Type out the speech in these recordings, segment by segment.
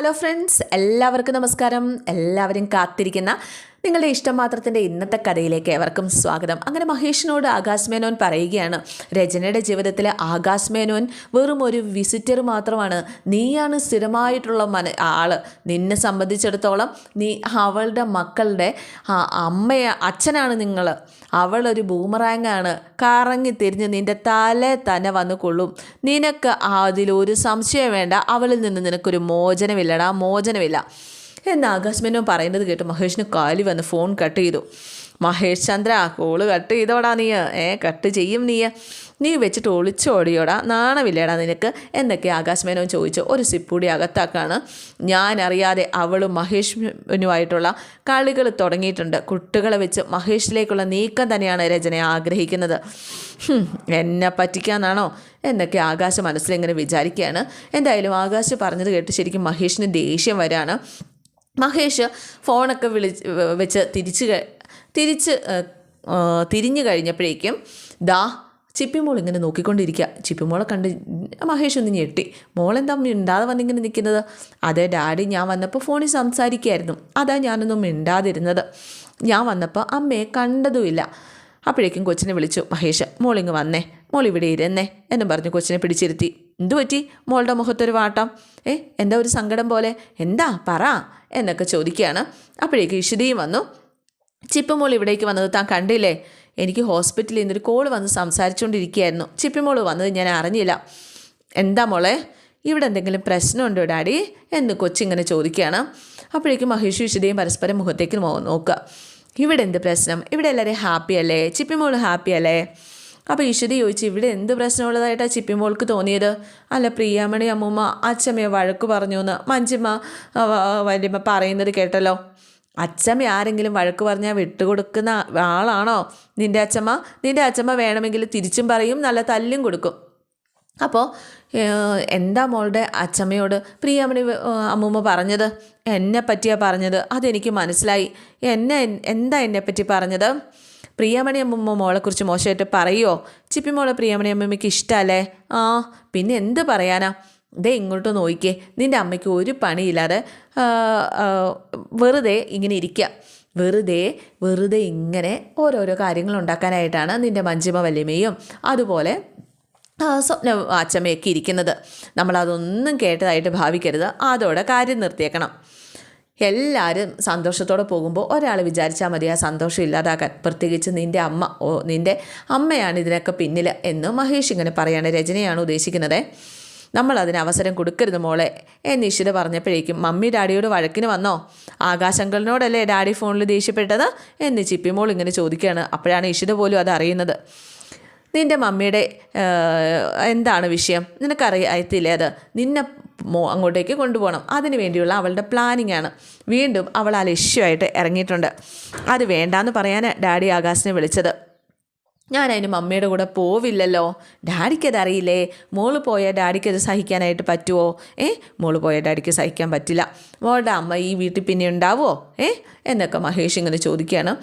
Hello friends എല്ലാവർക്കും നമസ്കാരം. എല്ലാവരും കാത്തിരിക്കുന്ന നിങ്ങളുടെ ഇഷ്ടം മാത്രത്തിന്റെ ഇന്നത്തെ കഥയിലേക്ക് ഏവർക്കും സ്വാഗതം. അങ്ങനെ മഹേഷിനോട് ആകാശ് മേനോൻ പറയുകയാണ് രചനയുടെ ജീവിതത്തിൽ ആകാശ് മേനോൻ വെറും ഒരു വിസിറ്റർ മാത്രമാണ്. നീയാണ് സ്ഥിരമായിട്ടുള്ള മന ആൾ. നിന്നെ സംബന്ധിച്ചിടത്തോളം നീ അവളുടെ മക്കളുടെ അമ്മയ അച്ഛനാണ് നിങ്ങൾ അവളൊരു ബൂമറാങ്ങാണ് കറങ്ങി തിരിഞ്ഞ് നിന്റെ തല തന്നെ വന്നു കൊള്ളും. നിനക്ക് അതിലൊരു സംശയം വേണ്ട. അവളിൽ നിന്ന് നിനക്കൊരു മോചനമില്ലടാ മോചനമില്ല. എന്ന് ആകാശ് മേനോൻ പറയുന്നത് കേട്ട് മഹേഷിന് കാലി വന്ന് ഫോൺ കട്ട് ചെയ്തു. മഹേഷ് ചന്ദ്ര കോൾ കട്ട് ചെയ്തോടാ നീ ഏ കട്ട് ചെയ്യും നീ നീ വെച്ചിട്ട് ഒളിച്ചോടിയോടാ. നാണമില്ലേടാ നിനക്ക്? എന്നൊക്കെ ആകാശ് മേനോൻ ചോദിച്ചു. ഒരു സിപ്പൂടി അകത്താക്കാണ്. ഞാൻ അറിയാതെ അവളും മഹേഷിനുമായിട്ടുള്ള കളികൾ തുടങ്ങിയിട്ടുണ്ട്. കുട്ടികളെ വെച്ച് മഹേഷിലേക്കുള്ള നീക്കം തന്നെയാണ് രചന ആഗ്രഹിക്കുന്നത്. എന്നെ പറ്റിക്കാന്നാണോ? എന്നൊക്കെ ആകാശ് മനസ്സിലിങ്ങനെ വിചാരിക്കുകയാണ്. എന്തായാലും ആകാശ് പറഞ്ഞത് കേട്ട് ശരിക്കും മഹേഷിന് ദേഷ്യം വരാണ്. മഹേഷ് ഫോണൊക്കെ വിളിച്ച് വെച്ച് തിരിച്ച് തിരിച്ച് തിരിഞ്ഞു കഴിഞ്ഞപ്പോഴേക്കും ദാ ചിപ്പിമോൾ ഇങ്ങനെ നോക്കിക്കൊണ്ടിരിക്കുക ചിപ്പിമോളെ കണ്ട് മഹേഷ് ഒന്ന് ഞെട്ടി. മോളെന്താ മിണ്ടാതെ വന്നിങ്ങനെ നിൽക്കുന്നത്? അതെ ഡാഡി ഞാൻ വന്നപ്പോൾ ഫോണിൽ സംസാരിക്കുകയായിരുന്നു അതാ ഞാനൊന്നും മിണ്ടാതിരുന്നത്. ഞാൻ വന്നപ്പോൾ അമ്മയെ കണ്ടതുമില്ല. അപ്പോഴേക്കും കൊച്ചിനെ വിളിച്ചു. മഹേഷ് മോളിങ്ങ് വന്നേ. മോൾ ഇവിടെ ഇരുന്നേ. എന്നും പറഞ്ഞു കൊച്ചിനെ പിടിച്ചിരുത്തി. എന്തു പറ്റി? മോളുടെ മുഖത്തൊരു വാട്ടം. ഏ എന്താ ഒരു സങ്കടം പോലെ? എന്താ? പറ എന്നൊക്കെ ചോദിക്കുകയാണ്. അപ്പോഴേക്ക് ഇഷിതയും വന്നു. ചിപ്പിമോൾ ഇവിടേക്ക് വന്നത് താൻ കണ്ടില്ലേ? എനിക്ക് ഹോസ്പിറ്റലിൽ നിന്നൊരു കോൾ വന്ന് സംസാരിച്ചുകൊണ്ടിരിക്കുകയായിരുന്നു. ചിപ്പിമോൾ വന്നത് ഞാൻ അറിഞ്ഞില്ല. എന്താ മോളെ? ഇവിടെ എന്തെങ്കിലും പ്രശ്നമുണ്ടോ ഡാഡി? എന്ന് കൊച്ചിങ്ങനെ ചോദിക്കുകയാണ്. അപ്പോഴേക്കും മഹേഷ് വിശുദ്ധയും പരസ്പരം മുഖത്തേക്ക് നോക്കുക. ഇവിടെ എന്ത് പ്രശ്നം? ഇവിടെ എല്ലാവരും ഹാപ്പി അല്ലേ ചിപ്പിമോൾ ഹാപ്പി അല്ലേ അപ്പോൾ ഈശ്വരി ചോദിച്ചു ഇവിടെ എന്ത് പ്രശ്നമുള്ളതായിട്ടാണ് ചിപ്പിമോൾക്ക് തോന്നിയത്? അല്ല പ്രിയാമണി അമ്മൂമ്മ അച്ഛമ്മയെ വഴക്ക് പറഞ്ഞു എന്ന് മഞ്ചിമ്മ വല്യമ്മ പറയുന്നത് കേട്ടല്ലോ. അച്ഛമ്മ ആരെങ്കിലും വഴക്ക് പറഞ്ഞാൽ വിട്ടുകൊടുക്കുന്ന ആളാണോ? നിന്റെ അച്ഛമ്മ നിന്റെ അച്ഛമ്മ വേണമെങ്കിൽ തിരിച്ചും പറയും നല്ല തല്ലും കൊടുക്കും. അപ്പോൾ എന്താ മോളുടെ അച്ഛമ്മയോട് പ്രിയാമണി അമ്മൂമ്മ പറഞ്ഞത്? എന്നെ പറ്റിയാണ് പറഞ്ഞത്? അതെനിക്ക് മനസ്സിലായി. എന്നെ എന്താ എന്നെപ്പറ്റി പറഞ്ഞത്? പ്രിയാമണി അമ്മൂമ്മ മോളെക്കുറിച്ച് മോശമായിട്ട് പറയുമോ ചിപ്പി മോളെ പ്രിയാമണി അമ്മമ്മയ്ക്ക് ഇഷ്ടമല്ലേ ആ പിന്നെ എന്ത് പറയാനാ? ദേ ഇങ്ങോട്ട് നോക്കിക്കേ നിന്റെ അമ്മയ്ക്ക് ഒരു പണിയില്ലാതെ വെറുതെ ഇങ്ങനെ ഇരിക്കുക വെറുതെ വെറുതെ ഇങ്ങനെ ഓരോരോ കാര്യങ്ങൾ ഉണ്ടാക്കാനായിട്ടാണ് നിന്റെ മഞ്ജിമ വല്യമ്മയും അതുപോലെ സ്വപ്ന അച്ചമ്മയൊക്കെ ഇരിക്കുന്നത്. നമ്മളതൊന്നും കേട്ടതായിട്ട് ഭാവിക്കരുത്. അതോടെ കാര്യം നിർത്തിയേക്കണം. എല്ലാവരും സന്തോഷത്തോടെ പോകുമ്പോൾ ഒരാൾ വിചാരിച്ചാൽ മതി ആ സന്തോഷം ഇല്ലാതാക്കാൻ. പ്രത്യേകിച്ച് നിന്റെ അമ്മ ഓ നിന്റെ അമ്മയാണ് ഇതിനൊക്കെ പിന്നിൽ എന്ന് മഹേഷ് ഇങ്ങനെ പറയാണ്. രചനയാണ് ഉദ്ദേശിക്കുന്നത്. നമ്മൾ അതിന് അവസരം കൊടുക്കരുത് മോളെ എന്ന് ഇഷിത പറഞ്ഞപ്പോഴേക്കും മമ്മി ഡാഡിയോട് വഴക്കിന് വന്നോ? ആകാശങ്ങളിനോടല്ലേ ഡാഡി ഫോണിൽ ദേഷ്യപ്പെട്ടത്? എന്ന് ചിപ്പി മോൾ ഇങ്ങനെ ചോദിക്കുകയാണ്. അപ്പോഴാണ് ഇഷിത പോലും അത് അറിയുന്നത്. നിന്റെ മമ്മിയുടെ എന്താണ് വിഷയം? നിനക്കറിയത്തില്ലേ അത്? നിന്നെ മോ അങ്ങോട്ടേക്ക് കൊണ്ടുപോകണം. അതിന് വേണ്ടിയുള്ള അവളുടെ പ്ലാനിങ് ആണ്. വീണ്ടും അവൾ ആ ലക്ഷ്യമായിട്ട് ഇറങ്ങിയിട്ടുണ്ട്. അത് വേണ്ടാന്ന് പറയാൻ ഡാഡി ആകാശിനെ വിളിച്ചത്. ഞാൻ അതിന് മമ്മിയുടെ കൂടെ പോവില്ലല്ലോ. ഡാഡിക്കത് അറിയില്ലേ മോൾ പോയാൽ ഡാഡിക്കത് സഹിക്കാനായിട്ട് പറ്റുമോ ഏ? മോൾ പോയാൽ ഡാഡിക്ക് സഹിക്കാൻ പറ്റില്ല. മോളുടെ അമ്മ ഈ വീട്ടിൽ പിന്നെ ഉണ്ടാവുമോ ഏ? എന്നൊക്കെ മഹേഷ് ഇങ്ങനെ ചോദിക്കുകയാണ്.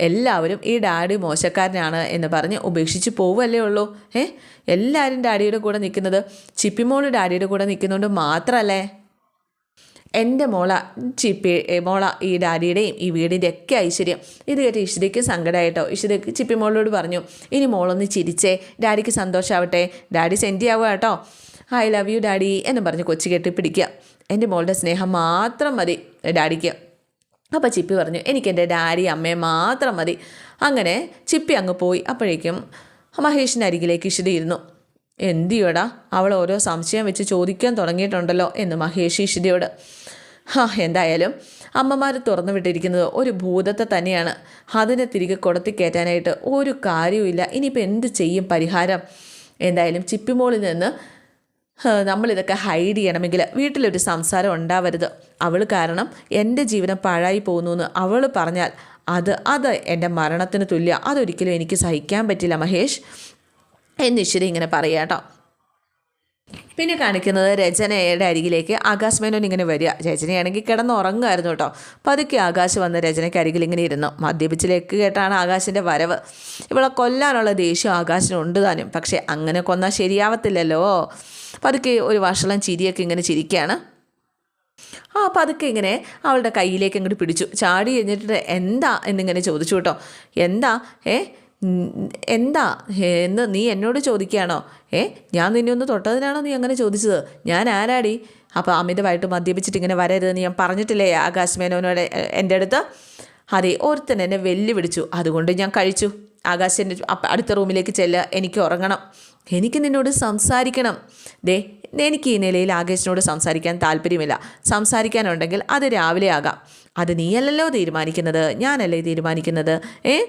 എല്ലാവരും ഈ ഡാഡി മോശക്കാരനാണ് എന്ന് പറഞ്ഞ് ഉപേക്ഷിച്ച് പോവല്ലേ ഉള്ളൂ. ഏ? എല്ലാവരും ഡാഡിയുടെ കൂടെ നിൽക്കുന്നത് ചിപ്പിമോൾ ഡാഡിയുടെ കൂടെ നിൽക്കുന്നതുകൊണ്ട് മാത്രമല്ലേ? എന്റെ മോള ചിപ്പി മോള ഈ ഡാഡിയുടെയും ഈ വീടിന്റെ ഒക്കെ ഐശ്വര്യം. ഇത് കേട്ട് ഇഷിതയ്ക്ക് സങ്കടമായിട്ടോ ഇഷിതയ്ക്ക് ചിപ്പി പറഞ്ഞു ഇനി മോളൊന്ന് ചിരിച്ചേ ഡാഡിക്ക് സന്തോഷമാവട്ടെ ഡാഡി സെൻഡ് ചെയ്യാവുക കേട്ടോ. ഐ ലവ് യു ഡാഡി എന്ന് പറഞ്ഞ് കൊച്ചു കെട്ടി പിടിക്കുക എന്റെ മോളുടെ സ്നേഹം മാത്രം മതി ഡാഡിക്ക്. അപ്പോൾ ചിപ്പി പറഞ്ഞു എനിക്ക് എന്റെ ഡാഡി അമ്മയെ മാത്രം മതി. അങ്ങനെ ചിപ്പി അങ്ങ് പോയി. അപ്പോഴേക്കും മഹേഷിന്റെ അരികിലേക്ക് ഇഷിത ഇരുന്നു എന്തിയോടാ? അവൾ ഓരോ സംശയം വെച്ച് ചോദിക്കാൻ തുടങ്ങിയിട്ടുണ്ടല്ലോ എന്ന് മഹേഷ് ഇഷിതയോട്. ഹാ എന്തായാലും അമ്മമാർ തുറന്നു വിട്ടിരിക്കുന്നത് ഒരു ഭൂതത്തെ തന്നെയാണ്. അതിനെ തിരികെ കൊടുത്തി കയറ്റാനായിട്ട് ഒരു കാര്യവുമില്ല. ഇനിയിപ്പോൾ എന്ത് ചെയ്യും പരിഹാരം? എന്തായാലും ചിപ്പിമോളിൽ നിന്ന് നമ്മളിതൊക്കെ ഹൈഡ് ചെയ്യണമെങ്കിൽ വീട്ടിലൊരു സംസാരം ഉണ്ടാവരുത്. അവൾ കാരണം എന്റെ ജീവിതം പാഴായി പോകുന്നു എന്ന് അവൾ പറഞ്ഞാൽ അത് അത് എന്റെ മരണത്തിന് തുല്യ. അതൊരിക്കലും എനിക്ക് സഹിക്കാൻ പറ്റില്ല മഹേഷ്. എന്ന് ഇങ്ങനെ പറയാട്ടോ പിന്നെ കാണിക്കുന്നത് രചനയുടെ അരികിലേക്ക് ആകാശ് മേനോൻ ഇങ്ങനെ വരിക. രചനയാണെങ്കിൽ കിടന്ന് ഉറങ്ങുമായിരുന്നു കേട്ടോ. പതുക്കെ ആകാശ് വന്ന് രചനയ്ക്ക് അരികിൽ ഇങ്ങനെ ഇരുന്നു. മദ്യപിച്ചിലേക്ക് കേട്ടാണ് ആകാശിന്റെ വരവ്. ഇവിടെ കൊല്ലാനുള്ള ദേഷ്യം ആകാശിനുണ്ട് താനും. പക്ഷേ അങ്ങനെ കൊന്നാൽ ശരിയാവത്തില്ലല്ലോ. പതുക്കെ ഒരു വഷളം ചിരിയൊക്കെ ഇങ്ങനെ ചിരിക്കുകയാണ് ആ പതുക്കെ ഇങ്ങനെ അവളുടെ കയ്യിലേക്ക് അങ്ങോട്ട് പിടിച്ചു. ചാടി കഴിഞ്ഞിട്ട് എന്താ എന്നിങ്ങനെ ചോദിച്ചു കേട്ടോ. എന്താ? ഏ? എന്താ? എന്ന് നീ എന്നോട് ചോദിക്കുകയാണോ? ഏ ഞാൻ നിന്നെ ഒന്ന് തൊട്ടതിനാണോ നീ അങ്ങനെ ചോദിച്ചത്? ഞാൻ ആരാടി? അപ്പോൾ അമിതമായിട്ട് മദ്യപിച്ചിട്ട് ഇങ്ങനെ വരരുതെന്ന് ഞാൻ പറഞ്ഞിട്ടില്ലേ ആകാശ് മേനോനോട് എന്റെ അടുത്ത്? അതെ ഒരുത്തൻ എന്നെ വെല്ലുവിളിച്ചു. അതുകൊണ്ട് ഞാൻ കഴിച്ചു. ആകാശിന്റെ അടുത്ത റൂമിലേക്ക് ചെല്ലുക എനിക്ക് ഉറങ്ങണം. എനിക്ക് നിന്നോട് സംസാരിക്കണം. ദേ എനിക്ക് ഈ നിലയിൽ ആകാശിനോട് സംസാരിക്കാൻ താല്പര്യമില്ല. സംസാരിക്കാനുണ്ടെങ്കിൽ അത് രാവിലെ ആകാം. അത് നീയല്ലല്ലോ തീരുമാനിക്കുന്നത്. ഞാനല്ലേ തീരുമാനിക്കുന്നത്? ഏ?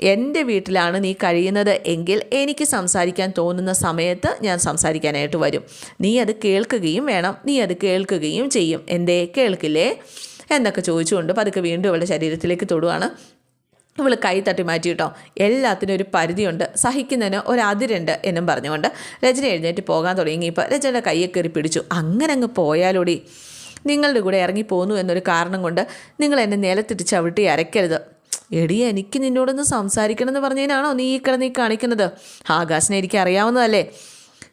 എന്റെ വീട്ടിലാണ് നീ കഴിയുന്നത്. എങ്കിൽ എനിക്ക് സംസാരിക്കാൻ തോന്നുന്ന സമയത്ത് ഞാൻ സംസാരിക്കാനായിട്ട് വരും. നീ അത് കേൾക്കുകയും വേണം. നീ അത് കേൾക്കുകയും ചെയ്യും. എന്തേ? കേൾക്കില്ലേ? എന്നൊക്കെ ചോദിച്ചുകൊണ്ട് പതുക്കെ വീണ്ടും അവളുടെ ശരീരത്തിലേക്ക് തൊടുവാണ്. ഇവൾ കൈ തട്ടി മാറ്റി കേട്ടോ എല്ലാത്തിനും ഒരു പരിധിയുണ്ട്. സഹിക്കുന്നതിന് ഒരു അതിരുണ്ട് എന്നും പറഞ്ഞുകൊണ്ട് രചന എഴുന്നേറ്റ് പോകാൻ തുടങ്ങിയപ്പോൾ രചനയുടെ കയ്യെ കയറി പിടിച്ചു. അങ്ങനെ അങ്ങ് പോയാലോടി. നിങ്ങളുടെ കൂടെ ഇറങ്ങി പോന്നു എന്നൊരു കാരണം കൊണ്ട് നിങ്ങൾ എന്നെ നിലത്തിട്ട് ചവിട്ടി അരയ്ക്കരുത്. എടി എനിക്ക് നിന്നോടൊന്ന് സംസാരിക്കണം എന്ന് പറഞ്ഞതിനാണോ നീ ഈ കിടന്ന് ഈ കാണിക്കുന്നത്? ആകാശിനെ എനിക്ക് അറിയാവുന്നതല്ലേ.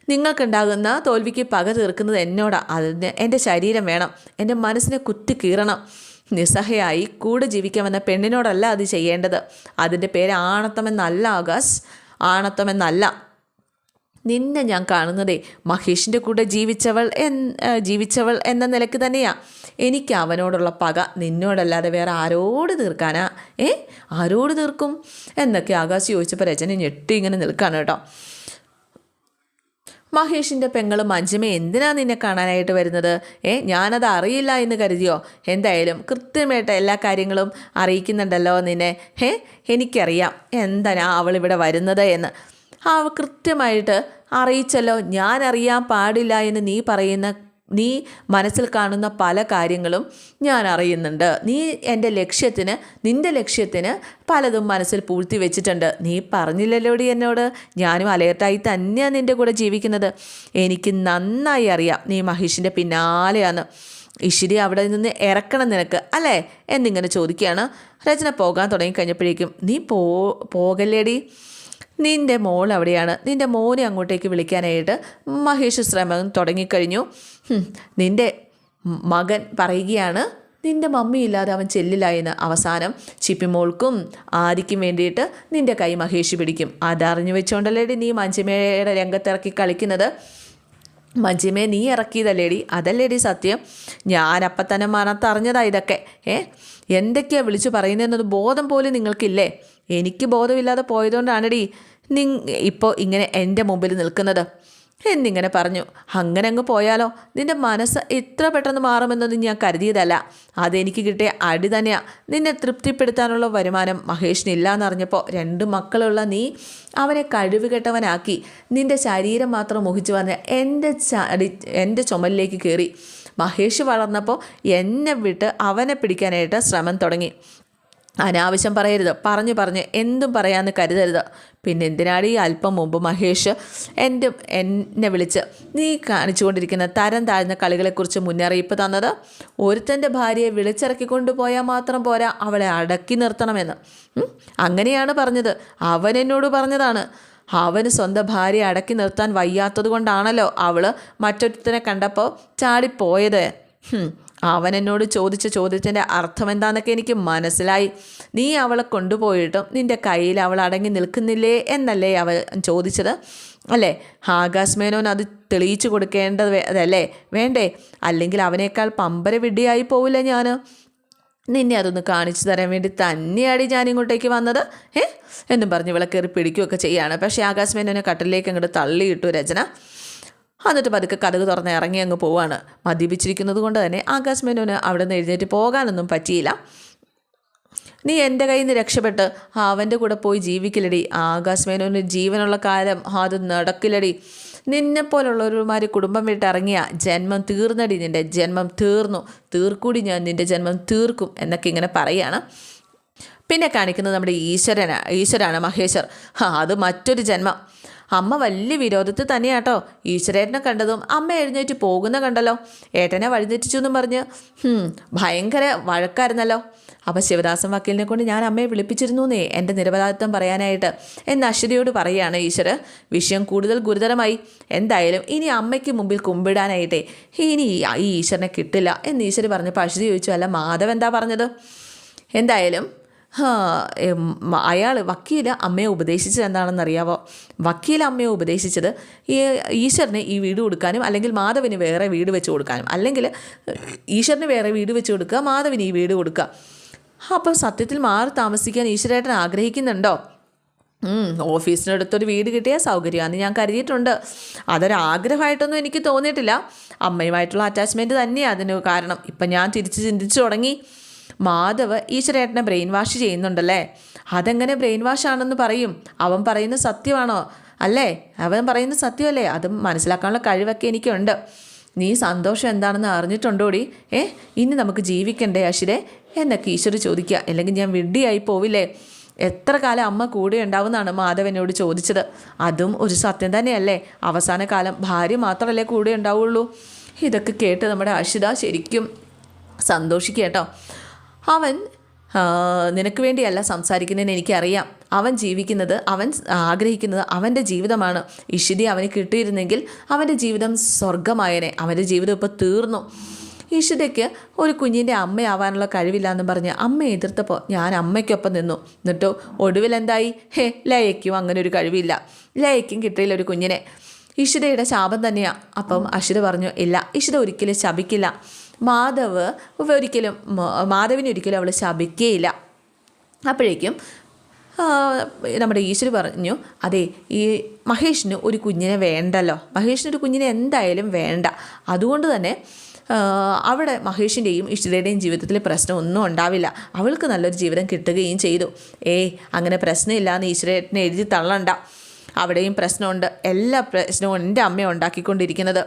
നിങ്ങൾക്കുണ്ടാകുന്ന തോൽവിക്ക് പക തീർക്കുന്നത് എന്നോടാ. അതിന് എന്റെ ശരീരം വേണം. എന്റെ മനസ്സിനെ കുത്തി കീറണം. നിസ്സഹയായി കൂടെ ജീവിക്കാമെന്ന പെണ്ണിനോടല്ല അത് ചെയ്യേണ്ടത്. അതിന്റെ പേര് ആണത്തമെന്നല്ല ആകാശ്. ആണത്തമെന്നല്ല. നിന്നെ ഞാൻ കാണുന്നതേ മഹേഷിന്റെ കൂടെ ജീവിച്ചവൾ എൻ ജീവിച്ചവൾ എന്ന നിലയ്ക്ക് തന്നെയാ. എനിക്ക് അവനോടുള്ള പക നിന്നോടല്ലാതെ വേറെ ആരോട് തീർക്കാനാ? ഏ? ആരോട് തീർക്കും? എന്നൊക്കെ ആകാശ് ചോദിച്ചപ്പോൾ രചന ഞെട്ടി ഇങ്ങനെ നിൽക്കാണ് കേട്ടോ. മഹേഷിന്റെ പെങ്ങളും മഞ്ജുമ എന്തിനാ നിന്നെ കാണാനായിട്ട് വരുന്നത്? ഏ ഞാനത് അറിയില്ല എന്ന് കരുതിയോ? എന്തായാലും കൃത്യമായിട്ട് എല്ലാ കാര്യങ്ങളും അറിയിക്കുന്നുണ്ടല്ലോ നിന്നെ. ഹേ എനിക്കറിയാം എന്തിനാ അവളിവിടെ വരുന്നത് എന്ന്. അവ കൃത്യമായിട്ട് അറിയിച്ചല്ലോ. ഞാൻ അറിയാൻ പാടില്ല എന്ന് നീ പറയുന്ന നീ മനസ്സിൽ കാണുന്ന പല കാര്യങ്ങളും ഞാൻ അറിയുന്നുണ്ട്. നീ എന്റെ ലക്ഷ്യത്തിന് നിന്റെ ലക്ഷ്യത്തിന് പലതും മനസ്സിൽ പൂഴ്ത്തി വെച്ചിട്ടുണ്ട്. നീ പറഞ്ഞില്ലല്ലോടി എന്നോട്. ഞാനും അലേർട്ടായി തന്നെയാണ് നിന്റെ കൂടെ ജീവിക്കുന്നത്. എനിക്ക് നന്നായി അറിയാം നീ മഹേഷിന്റെ പിന്നാലെയാണ് ഇഷിരി അവിടെ നിന്ന് ഇറക്കണം നിനക്ക് അല്ലേ? എന്നിങ്ങനെ ചോദിക്കുകയാണ്. രചന പോകാൻ തുടങ്ങിക്കഴിഞ്ഞപ്പോഴേക്കും നീ പോ പോകല്ലേടി? നിന്റെ മോൾ അവിടെയാണ്. നിന്റെ മോനെ അങ്ങോട്ടേക്ക് വിളിക്കാനായിട്ട് മഹേഷ് ശ്രമം തുടങ്ങിക്കഴിഞ്ഞു. നിന്റെ മകൻ പറയുകയാണ് നിന്റെ മമ്മിയില്ലാതെ അവൻ ചെല്ലില്ല എന്ന് അവസാനം ചിപ്പിമോൾക്കും ആദിക്കും വേണ്ടിയിട്ട് നിന്റെ കൈ മഹേഷ് പിടിക്കും. അതറിഞ്ഞു വെച്ചോണ്ടല്ലേടി നീ മഞ്ചിമയുടെ രംഗത്തിറക്കി കളിക്കുന്നത്? മഞ്ജിമേ നീ ഇറക്കിയതല്ലേടി? അതല്ലേടി സത്യം? ഞാനപ്പം തന്നെ മനത്തറിഞ്ഞതാ ഇതൊക്കെ. ഏ എന്തൊക്കെയാണ് വിളിച്ചു പറയുന്നതെന്നത് ബോധം പോലും നിങ്ങൾക്കില്ലേ? എനിക്ക് ബോധമില്ലാതെ പോയതുകൊണ്ടാണെടി നി ഇപ്പോൾ ഇങ്ങനെ എന്റെ മുമ്പിൽ നിൽക്കുന്നത്. എന്നിങ്ങനെ പറഞ്ഞു അങ്ങനെ അങ്ങ് പോയാലോ? നിന്റെ മനസ്സ് ഇത്ര പെട്ടെന്ന് മാറുമെന്നൊന്നും ഞാൻ കരുതിയതല്ല. അതെനിക്ക് കിട്ടിയ അടി തന്നെയാ. നിന്നെ തൃപ്തിപ്പെടുത്താനുള്ള വരുമാനം മഹേഷിന് ഇല്ലാന്നറിഞ്ഞപ്പോൾ രണ്ട് മക്കളുള്ള നീ അവനെ കഴിവുകെട്ടവനാക്കി. നിന്റെ ശരീരം മാത്രം മോഹിച്ചു പറഞ്ഞ എന്റെ ചടി എന്റെ ചുമലിലേക്ക് കയറി മഹേഷ് വളർന്നപ്പോൾ എന്നെ വിട്ട് അവനെ പിടിക്കാനായിട്ട് ശ്രമം തുടങ്ങി. അനാവശ്യം പറയരുത്. പറഞ്ഞു പറഞ്ഞ് എന്തും പറയാമെന്ന് കരുതരുത്. പിന്നെ എന്തിനാണ് ഈ അല്പം മുമ്പ് മഹേഷ് എന്റെ എന്നെ വിളിച്ച് നീ കാണിച്ചുകൊണ്ടിരിക്കുന്ന തരം താഴ്ന്ന കളികളെക്കുറിച്ച് മുന്നറിയിപ്പ് തന്നത്? ഒരുത്തന്റെ ഭാര്യയെ വിളിച്ചിറക്കി കൊണ്ടുപോയാൽ മാത്രം പോരാ അവളെ അടക്കി നിർത്തണമെന്ന്. അങ്ങനെയാണ് പറഞ്ഞത്. അവൻ എന്നോട് പറഞ്ഞതാണ്. അവന് സ്വന്തം ഭാര്യയെ അടക്കി നിർത്താൻ വയ്യാത്തത് കൊണ്ടാണല്ലോ അവൾ മറ്റൊരുത്തനെ കണ്ടപ്പോൾ ചാടിപ്പോയത്. അവൻ എന്നോട് ചോദിച്ച ചോദ്യത്തിന്റെ അർത്ഥം എന്താണെന്നൊക്കെ എനിക്ക് മനസ്സിലായി. നീ അവളെ കൊണ്ടുപോയിട്ടും നിന്റെ കയ്യിൽ അവൾ അടങ്ങി നിൽക്കുന്നില്ലേ എന്നല്ലേ അവൻ ചോദിച്ചത്. അല്ലേ? ആകാശ് മേനോൻ അത് തെളിയിച്ചു കൊടുക്കേണ്ടത് അതല്ലേ? വേണ്ടേ? അല്ലെങ്കിൽ അവനേക്കാൾ പമ്പര വിഡ്ഢിയായി പോവില്ല ഞാൻ നിന്നെ അതൊന്ന് കാണിച്ചു തരാൻ വേണ്ടി തന്നെയാണ് ഞാൻ ഇങ്ങോട്ടേക്ക് വന്നത്. ഏ എന്നും പറഞ്ഞ് ഇവളെ കയറി പിടിക്കുകയൊക്കെ ചെയ്യുകയാണ് പക്ഷേ ആകാശ് മേനോനെ കട്ടിലേക്ക് അങ്ങോട്ട് തള്ളിയിട്ടു രചന. എന്നിട്ട് പതുക്കെ കഥക് തുറന്ന് ഇറങ്ങി അങ്ങ് പോവാണ്. മദ്യപിച്ചിരിക്കുന്നത് കൊണ്ട് തന്നെ ആകാശ് മേനോന് അവിടെ നിന്ന് എഴുന്നേറ്റ് പോകാനൊന്നും പറ്റിയില്ല. നീ എന്റെ കയ്യിൽ നിന്ന് രക്ഷപ്പെട്ട് അവന്റെ കൂടെ പോയി ജീവിക്കില്ലടി ആകാശ് മേനോന് ജീവനുള്ള കാലം അത് നടക്കില്ലടി. നിന്നെ പോലുള്ളവരുമാര് കുടുംബം വിട്ടിറങ്ങിയ ജന്മം തീർന്നടി നിന്റെ ജന്മം തീർന്നു. തീർക്കൂടി ഞാൻ നിന്റെ ജന്മം തീർക്കും എന്നൊക്കെ ഇങ്ങനെ പറയാണ്. പിന്നെ കാണിക്കുന്നത് നമ്മുടെ ഈശ്വരനാണ് ഈശ്വരാണ് മഹേശ്വർ. അത് മറ്റൊരു ജന്മം. അമ്മ വലിയ വിരോധത്തിൽ തന്നെയാട്ടോ. ഈശ്വരേട്ടനെ കണ്ടതും അമ്മ എഴുന്നേറ്റ് പോകുന്ന കണ്ടല്ലോ. ഏട്ടനെ വഴിതെറ്റിച്ചു എന്നും പറഞ്ഞ് ഭയങ്കര വഴക്കായിരുന്നല്ലോ. അപ്പോൾ ശിവദാസൻ വക്കീലിനെ കൊണ്ട് ഞാൻ അമ്മയെ വിളിപ്പിച്ചിരുന്നു എന്നേ എന്റെ നിരപരാധിത്വം പറയാനായിട്ട് എന്ന് അശ്വതിയോട് പറയുകയാണ് ഈശ്വര്. വിഷയം കൂടുതൽ ഗുരുതരമായി. എന്തായാലും ഇനി അമ്മയ്ക്ക് മുമ്പിൽ കുമ്പിടാനായിട്ടേ ഇനി ഈ ഈശ്വരനെ കിട്ടില്ല എന്ന് ഈശ്വർ പറഞ്ഞപ്പോൾ അശ്വതി ചോദിച്ചു അല്ല മാധവ് എന്താ പറഞ്ഞത്? എന്തായാലും അയാൾ വക്കീൽ അമ്മയെ ഉപദേശിച്ചത് എന്താണെന്ന് അറിയാവോ വക്കീൽ അമ്മയെ ഉപദേശിച്ചത് ഈ ഈശ്വരന് ഈ വീട് കൊടുക്കാനും അല്ലെങ്കിൽ മാധവിന് വേറെ വീട് വെച്ച് കൊടുക്കാനും. അല്ലെങ്കിൽ ഈശ്വരന് വേറെ വീട് വെച്ച് കൊടുക്കുക മാധവിന് ഈ വീട് കൊടുക്കുക. അപ്പോൾ സത്യത്തിൽ മാറി താമസിക്കാൻ ഈശ്വരേട്ടൻ ആഗ്രഹിക്കുന്നുണ്ടോ? ഓഫീസിനടുത്തൊരു വീട് കിട്ടിയാൽ സൗകര്യമാണെന്ന് ഞാൻ കരുതിയിട്ടുണ്ട്. അതൊരാഗ്രഹമായിട്ടൊന്നും എനിക്ക് തോന്നിയിട്ടില്ല. അമ്മയുമായിട്ടുള്ള അറ്റാച്ച്മെന്റ് തന്നെയാണ് അതിന് കാരണം. ഇപ്പം ഞാൻ തിരിച്ച് ചിന്തിച്ചു തുടങ്ങി. മാധവ് ഈശ്വരേട്ടനെ ബ്രെയിൻ വാഷ് ചെയ്യുന്നുണ്ടല്ലേ? അതെങ്ങനെ ബ്രെയിൻ വാഷ് ആണെന്ന് പറയും. അവൻ പറയുന്ന സത്യമാണോ? അല്ലേ? അവൻ പറയുന്ന സത്യമല്ലേ? അത് മനസ്സിലാക്കാനുള്ള കഴിവൊക്കെ എനിക്കുണ്ട്. നീ സന്തോഷം എന്താണെന്ന് അറിഞ്ഞിട്ടുണ്ടോടി ഏ? ഇനി നമുക്ക് ജീവിക്കണ്ടേ അശിരെ എന്നൊക്കെ ഈശ്വർ ചോദിക്കുക. അല്ലെങ്കിൽ ഞാൻ വിഡ്ഢിയായി പോവില്ലേ? എത്ര കാലം അമ്മ കൂടെ ഉണ്ടാവുമെന്നാണ് മാധവനോട് ചോദിച്ചത്. അതും ഒരു സത്യം തന്നെയല്ലേ? അവസാന കാലം ഭാര്യ മാത്രമല്ലേ കൂടെ ഉണ്ടാവുള്ളൂ? ഇതൊക്കെ കേട്ട് നമ്മുടെ അഷിത ശരിക്കും സന്തോഷിക്കുക കേട്ടോ. അവൻ നിനക്ക് വേണ്ടിയല്ല സംസാരിക്കുന്നതിന് എനിക്കറിയാം. അവൻ ജീവിക്കുന്നത് അവൻ ആഗ്രഹിക്കുന്നത് അവന്റെ ജീവിതമാണ്. ഇഷിതി അവന് കിട്ടിയിരുന്നെങ്കിൽ അവന്റെ ജീവിതം സ്വർഗമായനെ അവന്റെ ജീവിതം ഇപ്പോൾ തീർന്നു. ഇഷിതയ്ക്ക് ഒരു കുഞ്ഞിന്റെ അമ്മയാവാനുള്ള കഴിവില്ല പറഞ്ഞ് അമ്മ എതിർത്തപ്പോൾ ഞാൻ അമ്മയ്ക്കൊപ്പം നിന്നു. എന്നിട്ടോ ഒടുവിൽ എന്തായി? ഹേ ലയയ്ക്കും അങ്ങനെ ഒരു കഴിവില്ല. ലയയ്ക്കും കിട്ടിയില്ല ഒരു കുഞ്ഞിനെ. ഇഷിതയുടെ ശാപം തന്നെയാണ് അപ്പം അഷിത പറഞ്ഞു ഇല്ല ഇഷിത ഒരിക്കലും ശപിക്കില്ല. മാധവ് ഒരിക്കലും മാധവിനെ ഒരിക്കലും അവൾ ശപിക്കുകയില്ല അപ്പോഴേക്കും നമ്മുടെ ഈശ്വര് പറഞ്ഞു അതെ ഈ മഹേഷിന് ഒരു കുഞ്ഞിനെ വേണ്ടല്ലോ. മഹേഷിന് ഒരു കുഞ്ഞിനെ എന്തായാലും വേണ്ട. അതുകൊണ്ട് തന്നെ അവിടെ മഹേഷിന്റെയും ഇഷ്ടിതയുടെയും ജീവിതത്തിൽ പ്രശ്നമൊന്നും ഉണ്ടാവില്ല. അവൾക്ക് നല്ലൊരു ജീവിതം കിട്ടുകയും ചെയ്തു. ഏയ് അങ്ങനെ പ്രശ്നമില്ല എന്ന് ഈശ്വരേട്ടനെ എഴുതി തള്ളണ്ട. അവിടെയും പ്രശ്നമുണ്ട്. എല്ലാ പ്രശ്നവും എന്റെ അമ്മ ഉണ്ടാക്കിക്കൊണ്ടിരിക്കുന്നത്.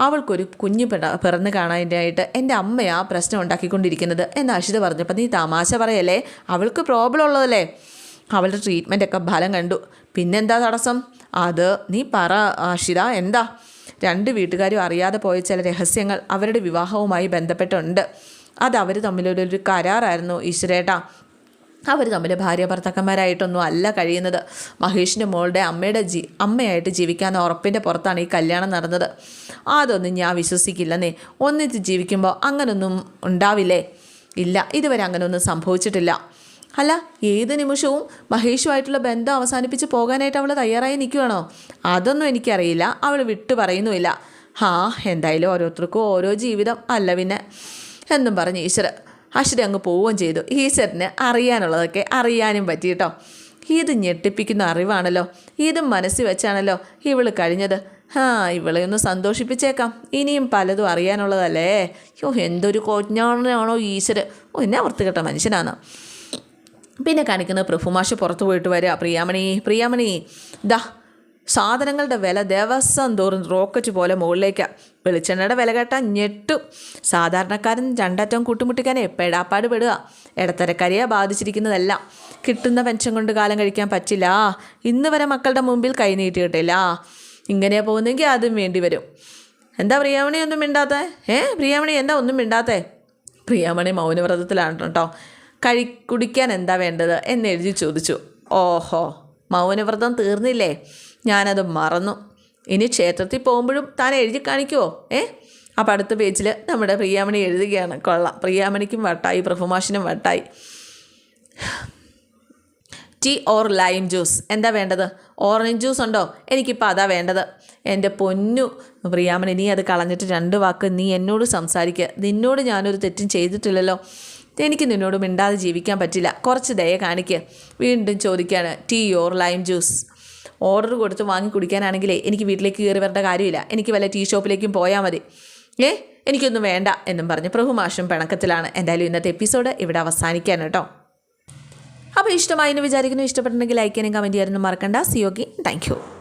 അവൾക്കൊരു കുഞ്ഞ് പിറ പിറന്ന് കാണാനായിട്ട് എന്റെ അമ്മയാ പ്രശ്നം ഉണ്ടാക്കിക്കൊണ്ടിരിക്കുന്നത് എന്ന് അഷിത പറഞ്ഞപ്പോൾ നീ തമാശ പറയല്ലേ? അവൾക്ക് പ്രോബ്ലം ഉള്ളതല്ലേ? അവളുടെ ട്രീറ്റ്മെന്റൊക്കെ ഫലം കണ്ടു. പിന്നെന്താ തടസ്സം? അത് നീ പറ അഷിത എന്താ? രണ്ട് വീട്ടുകാരും അറിയാതെ പോയ ചില രഹസ്യങ്ങൾ അവരുടെ വിവാഹവുമായി ബന്ധപ്പെട്ടുണ്ട്. അത് അവർ തമ്മിലൊരു കരാറായിരുന്നു ഈശ്വരേട്ടാ. അവർ തമ്മിൽ ഭാര്യ ഭർത്താക്കന്മാരായിട്ടൊന്നും അല്ല കഴിയുന്നത്. മഹേഷിന്റെ മോളുടെ അമ്മയുടെ ജീ അമ്മയായിട്ട് ജീവിക്കാൻ ഉറപ്പിന്റെ പുറത്താണ് ഈ കല്യാണം നടന്നത്. അതൊന്നും ഞാൻ വിശ്വസിക്കില്ലെന്നേ. ഒന്നിച്ച് ജീവിക്കുമ്പോൾ അങ്ങനൊന്നും ഉണ്ടാവില്ലേ? ഇല്ല ഇതുവരെ അങ്ങനൊന്നും സംഭവിച്ചിട്ടില്ല. അല്ല ഏത് നിമിഷവും മഹേഷുമായിട്ടുള്ള ബന്ധം അവസാനിപ്പിച്ച് പോകാനായിട്ട് അവൾ തയ്യാറായി നിൽക്കുകയാണോ അതൊന്നും എനിക്കറിയില്ല. അവൾ വിട്ടു പറയുന്നുമില്ല. ഹാ എന്തായാലും ഓരോരുത്തർക്കും ഓരോ ജീവിതം അല്ല പിന്നെ. എന്നും പറഞ്ഞ് ഈശ്വര അശ്വതി അങ്ങ് പോവുകയും ചെയ്തു. ഈശ്വരന് അറിയാനുള്ളതൊക്കെ അറിയാനും പറ്റി കേട്ടോ. ഇത് ഞെട്ടിപ്പിക്കുന്ന അറിവാണല്ലോ. ഇതും മനസ്സിൽ വെച്ചാണല്ലോ ഇവൾ കഴിഞ്ഞത്. ആ ഇവളെ ഒന്ന് സന്തോഷിപ്പിച്ചേക്കാം. ഇനിയും പലതും അറിയാനുള്ളതല്ലേ? യോ എന്തൊരു കൊഞ്ഞാണാണോ ഈശ്വര്. ഓ എന്നെ വൃത്തികെട്ട മനുഷ്യനാണ്. പിന്നെ കാണിക്കുന്നത് പ്രഭുമാഷ് പുറത്തു പോയിട്ട് വരിക. പ്രിയാമണി പ്രിയാമണി. ദാ സാധനങ്ങളുടെ വില ദിവസം തോറും റോക്കറ്റ് പോലെ മുകളിലേക്കാണ് വെളിച്ചെണ്ണയുടെ വില കേട്ടാൽ ഞെട്ടും. സാധാരണക്കാരൻ രണ്ടറ്റം കൂട്ടുമുട്ടിക്കാനേ പെടാപ്പാട് പെടുക ഇടത്തരക്കാരിയെ ബാധിച്ചിരിക്കുന്നതെല്ലാം. കിട്ടുന്ന പെൻഷൻ കൊണ്ട് കാലം കഴിക്കാൻ പറ്റില്ല. ഇന്ന് വരെ മക്കളുടെ മുമ്പിൽ കൈ നീട്ടിയിട്ടില്ല. ഇങ്ങനെ പോകുന്നെങ്കിൽ അതും വേണ്ടി വരും എന്താ പ്രിയാമണി ഒന്നും മിണ്ടാത്തേ? ഏ പ്രിയാമണി എന്താ ഒന്നും മിണ്ടാത്തേ? പ്രിയാമണി മൗനവ്രതത്തിലാണ് കേട്ടോ. കഴി കുടിക്കാൻ എന്താ വേണ്ടത്? എന്ന് എഴുതി ചോദിച്ചു. ഓഹോ മൗനവ്രതം തീർന്നില്ലേ? ഞാനത് മറന്നു. ഇനി ക്ഷേത്രത്തിൽ പോകുമ്പോഴും താൻ എഴുതി കാണിക്കുമോ ഏ? അപ്പം അടുത്ത പേജിൽ നമ്മുടെ പ്രിയാമണി എഴുതുകയാണ്. കൊള്ളാം. പ്രിയാമണിക്കും വട്ടായി പ്രഭുമാഷിനും വട്ടായി. Tea or lime juice. എന്താ വേണ്ടത്? ഓറഞ്ച് ജ്യൂസ് ഉണ്ടോ? എനിക്കിപ്പോൾ അതാ വേണ്ടത്. എന്റെ പൊന്നു പ്രിയാമണി നീ അത് കളഞ്ഞിട്ട് രണ്ട് വാക്ക് നീ എന്നോട് സംസാരിക്കുക നിന്നോട് ഞാനൊരു തെറ്റും ചെയ്തിട്ടില്ലല്ലോ. എനിക്ക് നിന്നോട് മിണ്ടാതെ ജീവിക്കാൻ പറ്റില്ല. കുറച്ച് ദയ കാണിക്കുക വീണ്ടും ചോദിക്കുകയാണ് tea or lime juice. Order കൊടുത്ത് വാങ്ങി കുടിക്കാനാണെങ്കിലേ എനിക്ക് വീട്ടിലേക്ക് കയറി വരേണ്ട കാര്യമില്ല. എനിക്ക് വല്ല ടീ ഷോപ്പിലേക്കും പോയാൽ മതി. ഏ? എനിക്കൊന്നും വേണ്ട എന്നും പറഞ്ഞ് പ്രഭുമാഷും പിണക്കത്തിലാണ്. എന്തായാലും ഇന്നത്തെ എപ്പിസോഡ് ഇവിടെ അവസാനിക്കാൻ കേട്ടോ. അപ്പോൾ ഇഷ്ടമായി എന്ന് വിചാരിക്കുന്നു ഇഷ്ടപ്പെട്ടിട്ടുണ്ടെങ്കിൽ ലൈക്ക് ചെയ്യാനും കമന്റ് ചെയ്യാനൊന്നും മറക്കണ്ട. C okay thank